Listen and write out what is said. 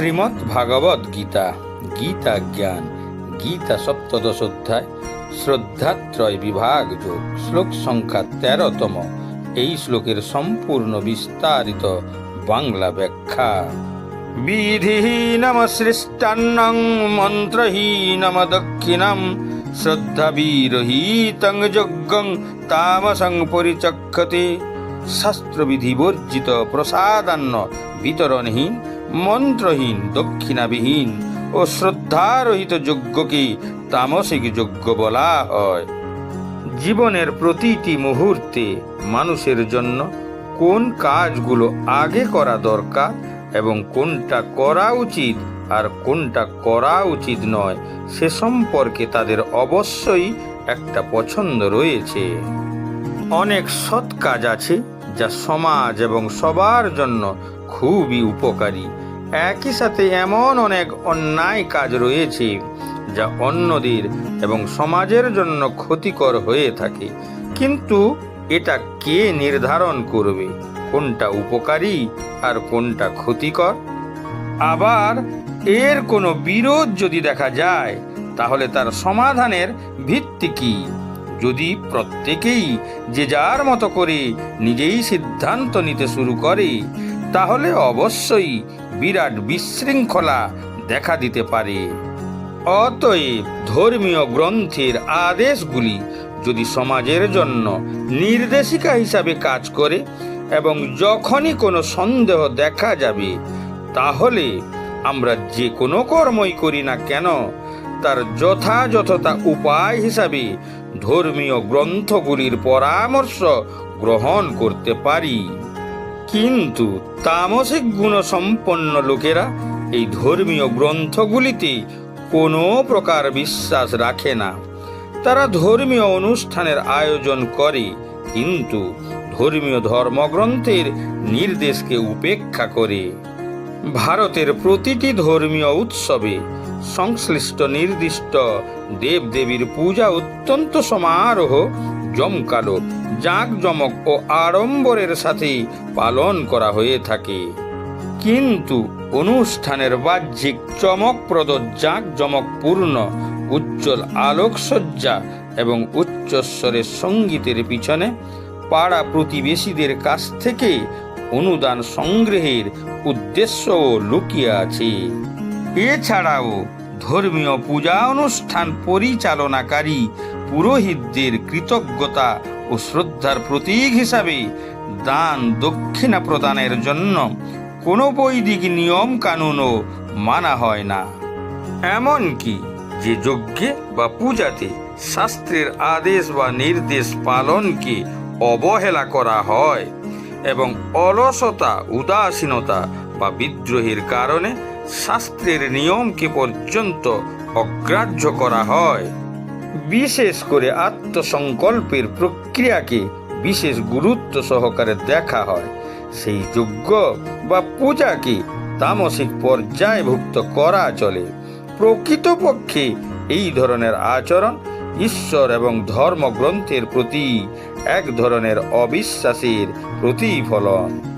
শ্রীমৎ ভাগবত গীতা গীতা জ্ঞান গীতা সপ্তদশ অধ্যায় শ্রদ্ধাত্রয় বিভাগ যোগ, শ্লোক সংখ্যা তেরোতম। এই শ্লোকের সম্পূর্ণ বিস্তারিত বাংলা ব্যাখ্যা। বিধিহীনমসৃষ্টান্নং মন্ত্রহীনম দক্ষিণম শ্রদ্ধাবীরহীতং যজ্ঞং তামসং পরিচক্ষতে। শাস্ত্রবিধি বর্জিত প্রসাদান্ন বিতরণহীন মন্ত্রহীন, দক্ষিণাবিহীন ও শ্রদ্ধারহিত যজ্ঞকে তামসিক যজ্ঞ বলা হয়? জীবনের প্রতিটি মুহূর্তে মানুষের জন্য কোন কাজগুলো আগে করা দরকার এবং কোনটা করা উচিত আর কোনটা করা উচিত নয়, সে সম্পর্কে তাদের অবশ্যই একটা পছন্দ রয়েছে। অনেক সৎ কাজ আছে যা সমাজ এবং সবার জন্য খুবই উপকারী। একই সাথে এমন অনেক অন্যায় কাজ রয়েছে, যা অন্যদের এবং সমাজের জন্য ক্ষতিকর হয়ে থাকে। কিন্তু এটা কে নির্ধারণ করবে? কোনটা উপকারী আর কোনটা ক্ষতিকর? আবার এর কোনো বিরোধ যদি দেখা যায়, তাহলে তার সমাধানের ভিত্তি কি? যদি প্রত্যেকেই যে যার মতো করে নিজেই সিদ্ধান্ত নিতে শুরু করে তাহলে অবশ্যই বিরাট বিশৃঙ্খলা দেখা দিতে পারে। অতএব ধর্মীয় গ্রন্থের আদেশগুলি যদি সমাজের জন্য নির্দেশিকা হিসাবে কাজ করে এবং যখনই কোনো সন্দেহ দেখা যাবে, তাহলে আমরা যে কোনো কর্মই করি না কেন, তার যথাযথতা উপায় হিসাবে ধর্মীয় গ্রন্থগুলির পরামর্শ গ্রহণ করতে পারি। কিন্তু তামসিক গুণসম্পন্ন লোকেরা এই ধর্মীয় গ্রন্থগুলিতে কোনো প্রকার বিশ্বাস রাখে না। তারা ধর্মীয় অনুষ্ঠানের আয়োজন করে, কিন্তু ধর্মীয় ধর্মগ্রন্থের নির্দেশকে উপেক্ষা করে। ভারতের প্রতিটি ধর্মীয় উৎসবে সংশ্লিষ্ট নির্দিষ্ট দেবদেবীর পূজা অত্যন্ত সমারোহ, জমকালো জাঁকজমক ও আড়ম্বরের সাথে পালন করা হয়ে থাকে। কিন্তু অনুষ্ঠানের বাহ্যিক চমকপ্রদ জাঁকজমকপূর্ণ উজ্জ্বল আলোকসজ্জা এবং উচ্চস্বরের সঙ্গীতের পিছনে পাড়া প্রতিবেশীদের কাছ থেকে অনুদান সংগ্রহের উদ্দেশ্যও লুকিয়ে আছে। এছাড়াও ধর্মীয় পূজা অনুষ্ঠান পরিচালনাকারী পুরোহিতদের কৃতজ্ঞতা ও শ্রদ্ধার প্রতীক হিসাবে দান দক্ষিণা প্রদানের জন্য কোনো বৈদিক নিয়ম কানুনও মানা হয় না। এমনকি যে যজ্ঞে বা পূজাতে শাস্ত্রের আদেশ বা নির্দেশ পালনকে অবহেলা করা হয় এবং অলসতা, উদাসীনতা বা বিদ্রোহের কারণে শাস্ত্রের নিয়মকে পর্যন্ত অগ্রাহ্য করা হয়। বিশেষ করে আত্মসংকল্পের প্রক্রিয়াকে বিশেষ গুরুত্ব সহকারে দেখা হয়। সেই যজ্ঞ বা পূজাকে তামসিক পর্যায়ভুক্ত করা চলে। প্রকৃতপক্ষে এই ধরনের আচরণ ঈশ্বর এবং ধর্মগ্রন্থের প্রতি এক ধরনের অবিশ্বাসের প্রতিফলন।